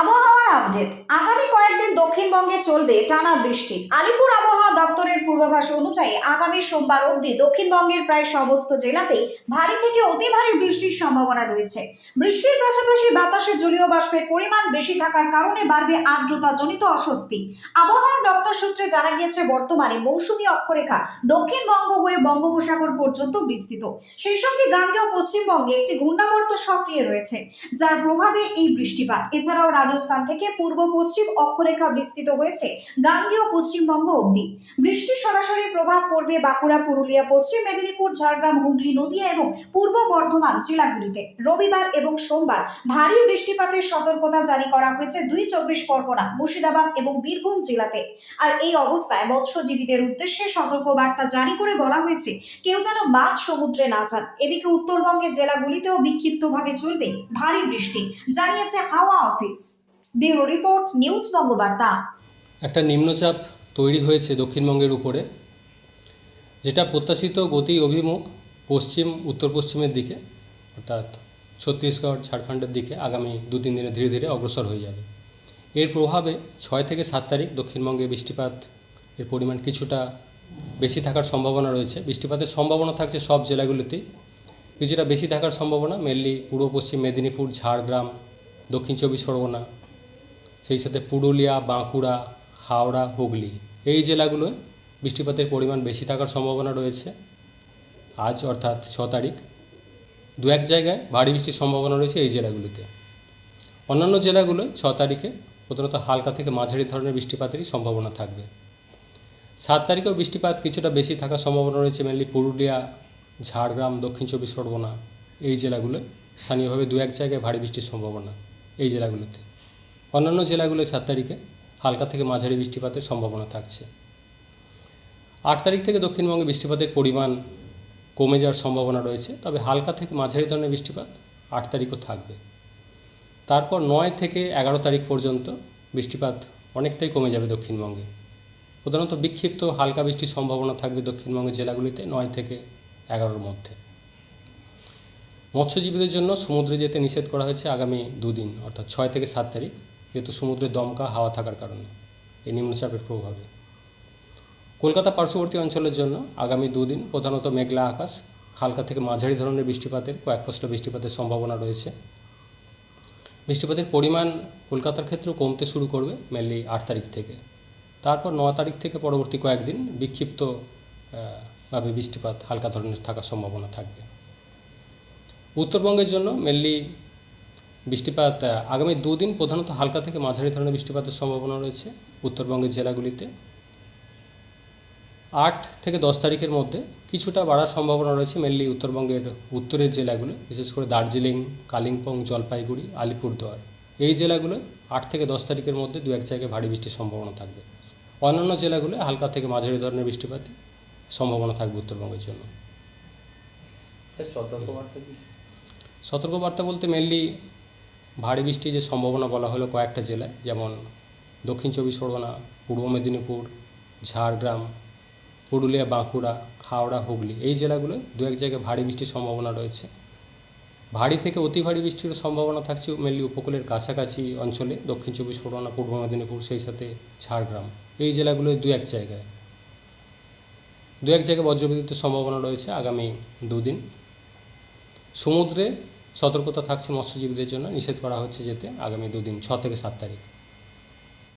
আবহাওয়ার আপডেট আগামী কয়েকদিন দক্ষিণবঙ্গে চলবে টানা বৃষ্টি। আলিপুর আবহাওয়া দপ্তরের পূর্বাভাস অনুযায়ী আগামী সোমবার অবধি দক্ষিণবঙ্গের প্রায় সমস্ত জেলাতেই ভারী থেকে অতি ভারী বৃষ্টির সম্ভাবনা রয়েছে। বৃষ্টির পাশাপাশি বাতাসে জলীয় বাষ্পের পরিমাণ বেশি থাকার কারণে বাড়বে আর্দ্রতাজনিত অস্বস্তি। আবহাওয়া দপ্তর সূত্রে জানা গিয়েছে, বর্তমানে মৌসুমী অক্ষরেখা দক্ষিণবঙ্গ হয়ে বঙ্গোপসাগর পর্যন্ত বিস্তৃত। সেই সঙ্গে গাঙ্গেয় পশ্চিমবঙ্গে একটি ঘূর্ণাবর্ত সক্রিয় রয়েছে, যার প্রভাবে এই বৃষ্টিপাত। এছাড়াও রাজস্থান থেকে পূর্ব পশ্চিম অক্ষরেখা বিস্তৃত হয়েছে গাঙ্গেয় পশ্চিমবঙ্গ অবধি। বৃষ্টির সরাসরি প্রভাব পড়বে বাঁকুড়া, পুরুলিয়া, পশ্চিম মেদিনীপুর, ঝাড়গ্রাম, হুগলি, নদিয়া এবং পূর্ব বর্ধমান জেলাগুলিতে। রবিবার এবং সোমবার ভারী বৃষ্টিপাতের সতর্কতা জারি করা হয়েছে দুই চব্বিশ পরগনা, মুর্শিদাবাদ এবং বীরভূম জেলাতে। আর এই অবস্থায় মৎস্যজীবীদের উদ্দেশ্যে সতর্ক বার্তা জারি করে বলা হয়েছে, কেউ যেন মাছ সমুদ্রে না যান। এদিকে উত্তরবঙ্গের জেলাগুলিতেও বিক্ষিপ্তভাবে চলবে ভারী বৃষ্টি, জানিয়েছে হাওয়া office. Bureau report, news Bangabarta. একটা নিম্নচাপ তৈরি হয়েছে দক্ষিণবঙ্গের উপরে, যেটা প্রত্যাশিত গতি অভিমুখ পশ্চিম উত্তর পশ্চিমের দিকে, অর্থাৎ ছত্তিশগড়, ঝাড়খণ্ডের দিকে আগামী দু তিন দিনে ধীরে ধীরে অগ্রসর হয়ে যাবে। এর প্রভাবে ছয় থেকে সাত তারিখ দক্ষিণবঙ্গে বৃষ্টিপাত, এর পরিমাণ কিছুটা বেশি থাকার সম্ভাবনা রয়েছে। বৃষ্টিপাতের সম্ভাবনা থাকছে সব জেলাগুলিতেই। কিছুটা বেশি থাকার সম্ভাবনা মেনলি পূর্ব, পশ্চিম মেদিনীপুর, ঝাড়গ্রাম, দক্ষিণ চব্বিশ পরগনা, সেই সাথে পুরুলিয়া, বাঁকুড়া হাওড়া, হুগলি এই জেলাগুলোয় বৃষ্টিপাতের পরিমাণ বেশি থাকার সম্ভাবনা রয়েছে আজ অর্থাৎ ছ তারিখ। দু এক জায়গায় ভারী বৃষ্টির সম্ভাবনা রয়েছে এই জেলাগুলিতে। অন্যান্য জেলাগুলোয় ছ তারিখে প্রধানত হালকা থেকে মাঝারি ধরনের বৃষ্টিপাতেরই সম্ভাবনা থাকবে। সাত তারিখেও বৃষ্টিপাত কিছুটা বেশি থাকার সম্ভাবনা রয়েছে মেনলি পুরুলিয়া, ঝাড়গ্রাম, দক্ষিণ চব্বিশ পরগনা এই জেলাগুলোয়। স্থানীয়ভাবে দু এক জায়গায় ভারী বৃষ্টির সম্ভাবনা এই জেলাগুলোতে। অন্যান্য জেলাগুলোয় সাত তারিখে হালকা থেকে মাঝারি বৃষ্টিপাতের সম্ভাবনা থাকছে। আট তারিখ থেকে দক্ষিণবঙ্গে বৃষ্টিপাতের পরিমাণ কমে যাওয়ার সম্ভাবনা রয়েছে, তবে হালকা থেকে মাঝারি ধরনের বৃষ্টিপাত আট তারিখও থাকবে। তারপর নয় থেকে এগারো তারিখ পর্যন্ত বৃষ্টিপাত অনেকটাই কমে যাবে দক্ষিণবঙ্গে। প্রধানত বিক্ষিপ্ত হালকা বৃষ্টির সম্ভাবনা থাকবে দক্ষিণবঙ্গের জেলাগুলিতে নয় থেকে এগারোর মধ্যে। মৎস্যজীবীদের জন্য সমুদ্রে যেতে নিষেধ করা হয়েছে আগামী দুদিন, অর্থাৎ ছয় থেকে সাত তারিখ। যেহেতু সমুদ্রে দমকা হাওয়া থাকার কারণে। এই নিম্নচাপের প্রভাবে। কলকাতা পার্শ্ববর্তী অঞ্চলের জন্য আগামী দুদিন প্রধানত মেঘলা আকাশ, হালকা থেকে মাঝারি ধরনের বৃষ্টিপাতের, কয়েক ফসলা বৃষ্টিপাতের সম্ভাবনা রয়েছে। বৃষ্টিপাতের পরিমাণ কলকাতার ক্ষেত্রেও কমতে শুরু করবে মেনলি আট তারিখ থেকে। তারপর ন তারিখ থেকে পরবর্তী কয়েকদিন বিক্ষিপ্ত ভাবে বৃষ্টিপাত হালকা ধরনের থাকার সম্ভাবনা থাকবে। উত্তরবঙ্গের জন্য মেনলি বৃষ্টিপাত আগামী দুদিন প্রধানত হালকা থেকে মাঝারি ধরনের বৃষ্টিপাতের সম্ভাবনা রয়েছে উত্তরবঙ্গের জেলাগুলিতে। আট থেকে দশ তারিখের মধ্যে কিছুটা বাড়ার সম্ভাবনা রয়েছে মেনলি উত্তরবঙ্গের উত্তরের জেলাগুলো বিশেষ করে দার্জিলিং কালিম্পং জলপাইগুড়ি আলিপুরদুয়ার। এই জেলাগুলো আট থেকে দশ তারিখের মধ্যে দু এক জায়গায় ভারী বৃষ্টির সম্ভাবনা থাকবে। অন্যান্য জেলাগুলো হালকা থেকে মাঝারি ধরনের বৃষ্টিপাতের সম্ভাবনা থাকবে উত্তরবঙ্গের জন্য। সতর্কবার্তা বলতে মেনলি ভারী বৃষ্টির যে সম্ভাবনা বলা হলো কয়েকটা জেলায়, যেমন দক্ষিণ চব্বিশ পরগনা, পূর্ব মেদিনীপুর, ঝাড়গ্রাম, পুরুলিয়া, বাঁকুড়া, হাওড়া, হুগলি, এই জেলাগুলোয় দু এক জায়গায় ভারী বৃষ্টির সম্ভাবনা রয়েছে। ভারী থেকে অতি ভারী বৃষ্টির সম্ভাবনা থাকছে মেনলি উপকূলের কাছাকাছি অঞ্চলে, দক্ষিণ চব্বিশ পরগনা, পূর্ব মেদিনীপুর, সেই সাথে ঝাড়গ্রাম, এই জেলাগুলোয় দু এক জায়গায়। দু এক জায়গায় বজ্রবিদ্যুতের সম্ভাবনা রয়েছে আগামী দুদিন। সমুদ্রে সতর্কতা থাকছে মৎস্যজীবীদের জন্য। নিষেধ করা হচ্ছে যেতে আগামী দুদিন ছ থেকে সাত তারিখ।